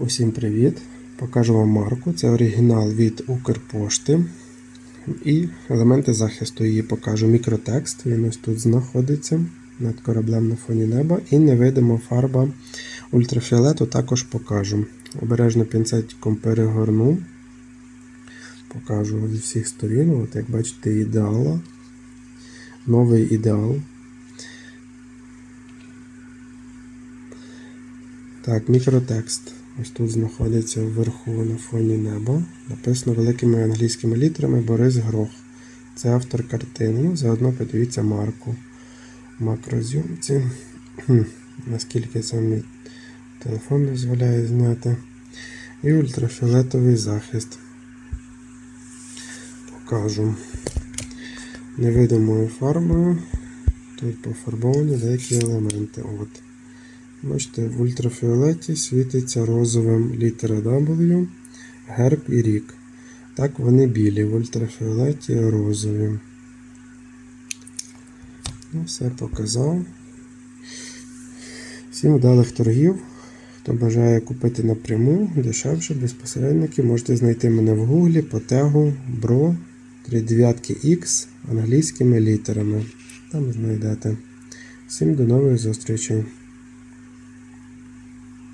Усім привіт! Покажу вам марку. Це оригінал від Укрпошти. І елементи захисту її покажу. Мікротекст, він ось тут знаходиться над кораблем на фоні неба. І невидима фарба ультрафіолету також покажу. Обережно пінцетиком перегорну. Покажу зі всіх сторін. От як бачите, ідеала. Новий ідеал. Так, мікротекст. Ось тут знаходиться вверху на фоні неба. Написано великими англійськими літерами Борис Грох. Це автор картини. Ну, заодно подивіться марку. Макрозйомці. Наскільки це мій телефон дозволяє зняти. І ультрафіолетовий захист. Покажу. Невидимою фарбою. Тут пофарбовані деякі елементи. От. Бачите, в ультрафіолеті світиться розовим літера W, герб і рік. Так вони білі, в ультрафіолеті розові. Ну, все показав. Всім вдалих торгів. Хто бажає купити напряму, дешевше, без посередників, можете знайти мене в гуглі по тегу BRO 39X англійськими літерами. Там знайдете. Всім до нових зустрічей!